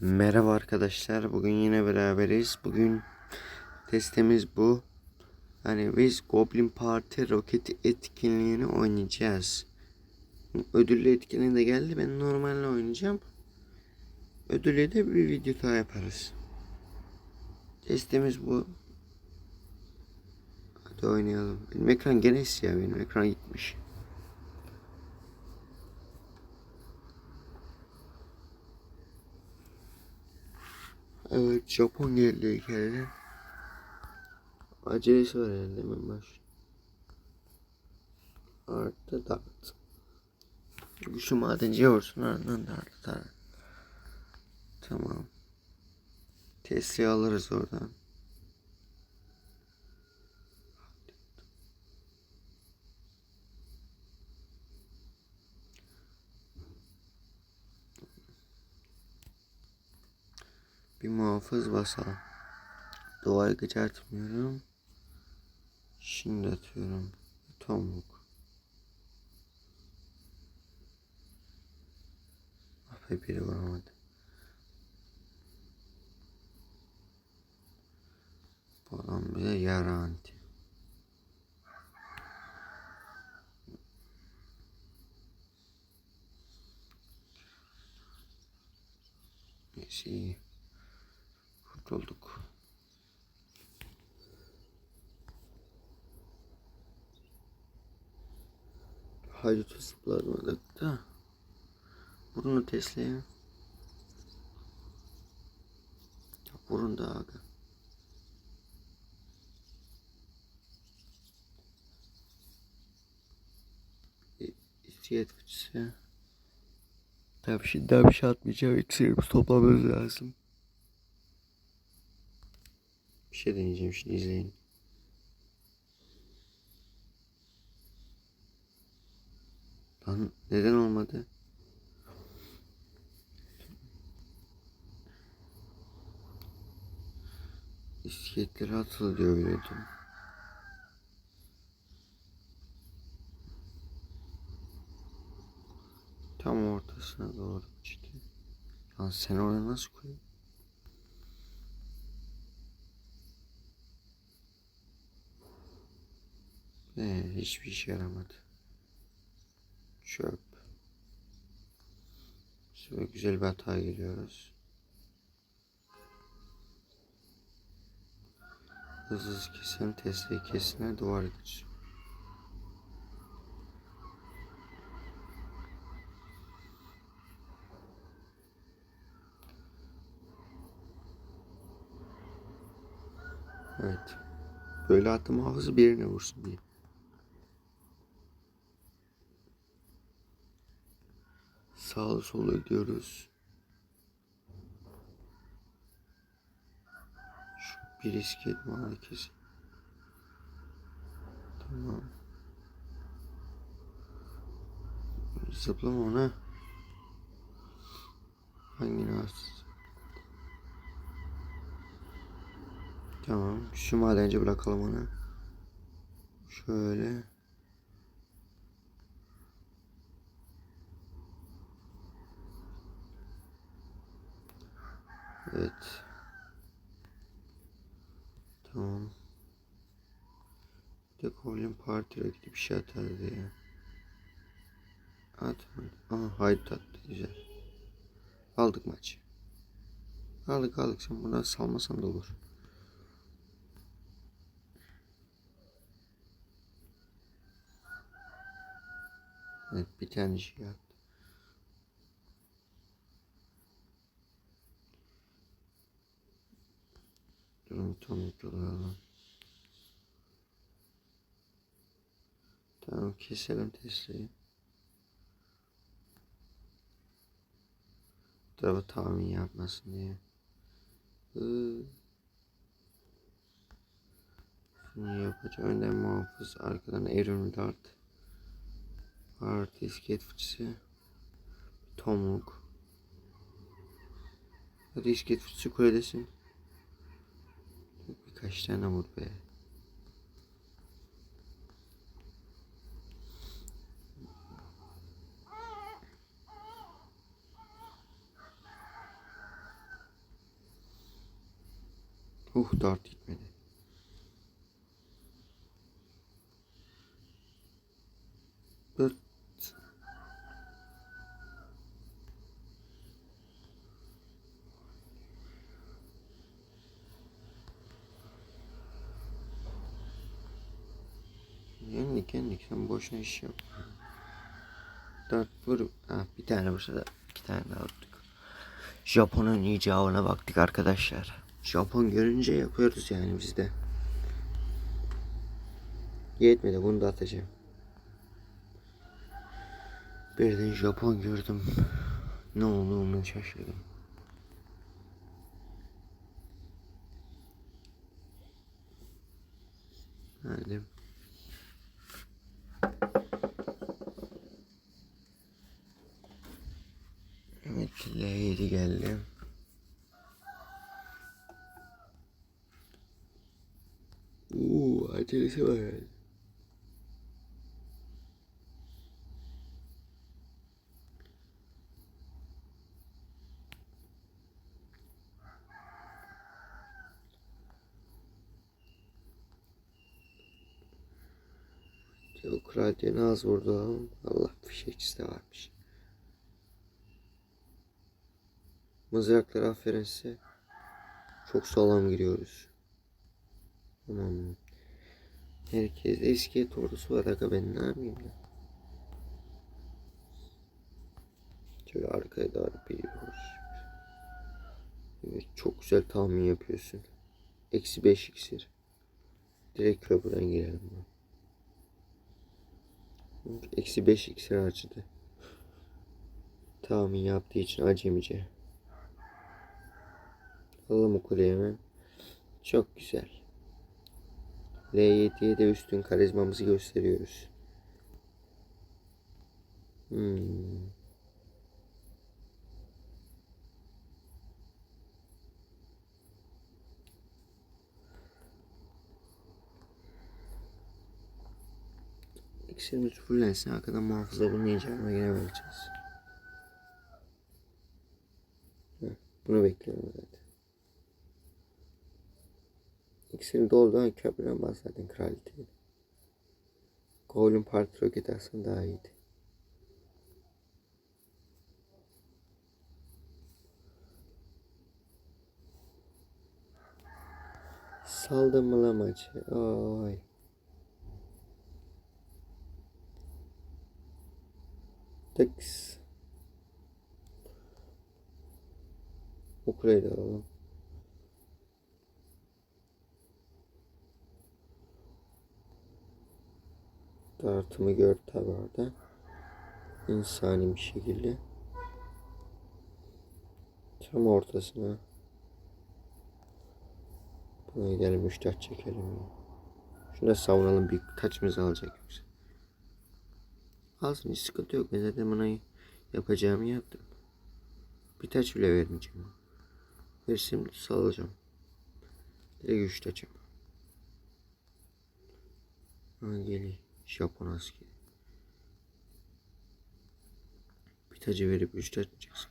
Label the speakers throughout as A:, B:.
A: Merhaba arkadaşlar. Bugün yine beraberiz. Bugün testimiz bu. Hani biz Goblin Party roketi etkinliğini oynayacağız. Ödüllü etkinliği de geldi. Ben normalde oynayacağım. Ödüllü de bir video daha yaparız. Testimiz bu. Hadi oynayalım. Benim ekran gene siyah. Benim ekran gitmiş. Evet Japon geldi hikayede. Acelesi var herhalde hemen baş. Artı dağıt. Güçlü madenci olsun ardından dağıt. Tamam. Tesli alırız oradan. Bir muhafız basalım. Duvarı gıcartmıyorum. Şimdi atıyorum. Tomruk. Ah be biri vuramadı. Bu adam bize yara anti. Neyse. Kurtulduk. Haydut'u zıplamadık da. Burnu Tesla'ya. Burun da aga. İstiyet fıçısı. Bir şey atmayacağım. İksirimizi toplamamız lazım. Bir şey deneyeceğim şimdi izleyin. Lan neden olmadı? İskeletleri atılıyor biliyordum. Tam ortasına doğru işte. Lan sen oraya nasıl koyuyorsun? Ee, hiçbir işe yaramadı. Çöp. Şöyle güzel bir hata geliyoruz. Hızlı hızlı kesin, Tesla'yı kesinler, duvar geçiyor. Evet. Böyle attım hafızı birine vursun diye. Sağlı solu ediyoruz. Şu bir iskelet malı kesin. Tamam. Zıplama ona. Hangini az? Tamam. Şu madenci bırakalım onu. Şöyle. Evet. Tamam. Bir de Goblin Party'ye gidip bir şey atardı ya. Atmadı. Aha haydi attı güzel. Aldık maçı. Aldık aldık sen buradan salmasan da olur. Evet bir tane şey attı. Yıkılalım. Tamam keselim Tesla'yı. Tabi tahmin yapmasın diye. Şunu yapacağım. Önden muhafız. Arkadan Aaron Dart. Artı iskelet fıçısı. Tomruk. Hadi iskelet fıçısı kuledesin. Kaç tane vur be? Uh dart gitmedi. Dört Yendik yendik sen boşuna iş yap. Dört vur. Ha, bir tane vursa da iki tane daha vurduk. Japon'un icabına baktık arkadaşlar. Japon görünce yapıyoruz yani biz de. Yetmedi bunu da atacağım. Birden Japon gördüm. Ne olduğunu şaşırdım. Hadi. Evet, L7 geldi. Uuu, acelesi var yani. Radyonu az vurdu Allah fişekçisi de varmış. Mızraklar aferin size. Çok sağlam giriyoruz. Tamam. Herkes eski ordusu var aga ben ne yapayım ya. Şöyle arkaya doğru biliyoruz. Evet çok güzel tahmin yapıyorsun. Eksi 5 iksir. Direkt köprüden girelim. Eksi 5 iksir harcadı. Tahmin yaptığı için acemice. Alalım o kuleyi hemen. Çok güzel. L7'ye de üstün karizmamızı gösteriyoruz. Hmm. İksirimiz fullensin. Arkadan muhafıza bunun icabına yine. Heh, Bunu bekliyorum zaten. İkisini doldu köprüden bas zaten kraliçeyi. Golün roket aslında daha iyiydi. Saldım mı lan maçı? Oy. Tıks. De alalım. Dartımı gör tabi orada. İnsani bir şekilde. Tam ortasına. Buna gidelim üç taç çekelim. ya. Şuna savunalım bir taçımızı alacak yoksa. Alsın hiç sıkıntı yok. Ben zaten buna yapacağımı yaptım. Bir taç bile vermeyeceğim. Versem salacağım. Direkt üç taçım. Ha geliyor. Japon askeri. Bir tacı verip üç taç mı çıksın?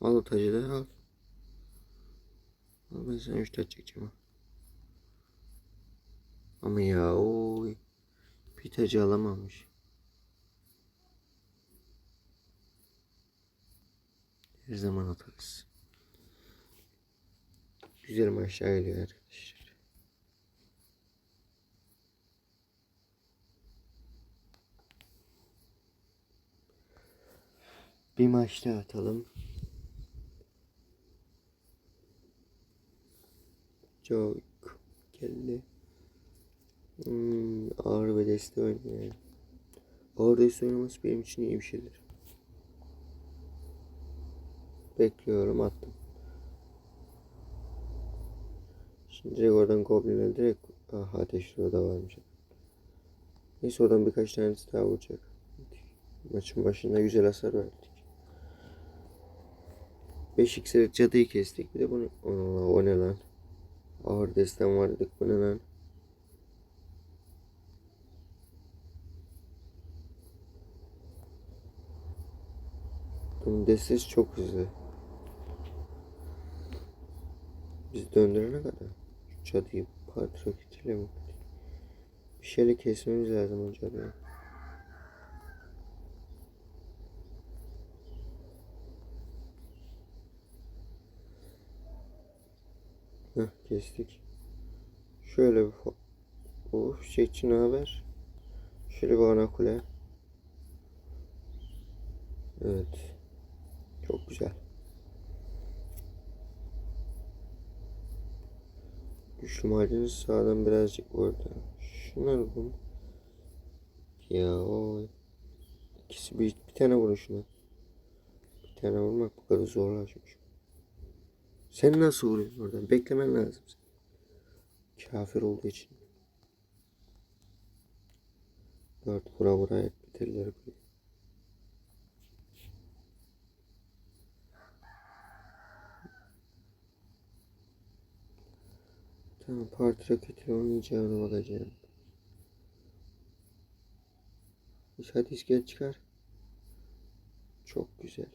A: Al o tacı da al. Al ben sana üç taç çekeceğim. Ama ya oy. Bir tacı alamamış. Her zaman atarız. Güzelim aşağı geliyor arkadaşlar. Bir maç daha atalım. Çok geldi. Hmm, ağır ve deste oynuyor. Ağır deste oynaması benim için iyi bir şeydir. Bekliyorum attım. Şimdi direkt oradan goblinler direkt ah ateş da varmış. Neyse oradan birkaç tanesi daha vuracak. Maçın başında güzel hasar verdik. 5 x'lik cadıyı kestik. Bir de bunu Aa, o ne lan? Ağır destem var dedik. Bu ne lan? Bunun destesi çok hızlı. Biz döndürene kadar roketiyle mi? Bir şeyle kesmemiz lazım o cadıyı. Heh, kestik. Şöyle bir Oh, çiçekçi ne haber? Şöyle bir ana kule. Evet. Çok güzel. Güçlü macunuz sağdan birazcık orada. Şunlar bu. Ya o ikisi bir, bir tane vurun şuna. Bir tane vurmak bu kadar zorlaşmış. Sen nasıl vuruyorsun oradan? Beklemen lazım. Kafir olduğu için. Dört vura vura hep bitirdiler Tamam parti roketiyle oynayacağına bakacağım. Hadi iskelet çıkar. Çok güzel.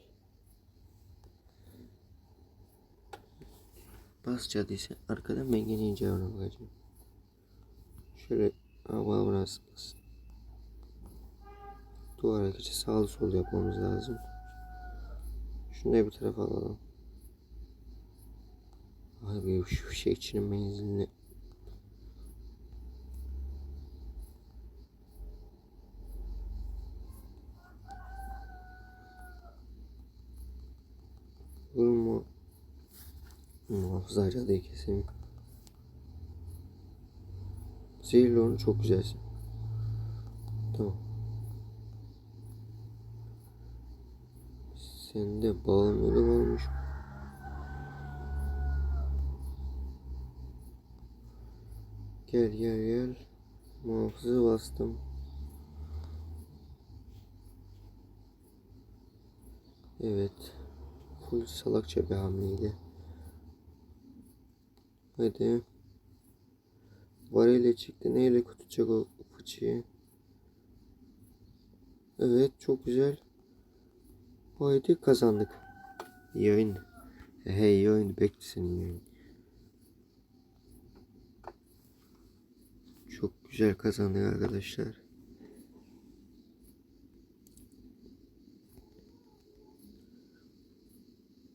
A: Bas cadıysa arkadan ben gene ineceğine bakacağım. Şöyle hava bas. Duvar hareketi sağ sol yapmamız lazım. Şunu da bir tarafa alalım. Abi şu şeyçinin menzilini Vurma Muhafızayla da kesin Zehirli onu çok güzelsin. Tamam. Sende bağımlılık olmuş Gel gel gel. Muhafızı bastım. Evet. Full salakça bir hamleydi. Hadi. Vareyle çıktı. Neyle kurtulacak o fıçıyı? Evet çok güzel. Haydi kazandık. İyi oyun. Hey iyi oyun. Bekle senin iyi oyun. Çok güzel kazandık arkadaşlar.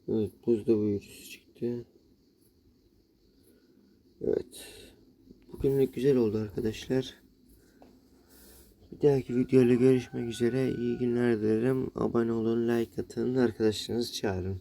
A: Evet buzda büyücüsü çıktı. Evet. Bugünlük güzel oldu arkadaşlar. Bir dahaki videoyla görüşmek üzere. İyi günler dilerim. Abone olun, like atın, arkadaşlarınızı çağırın.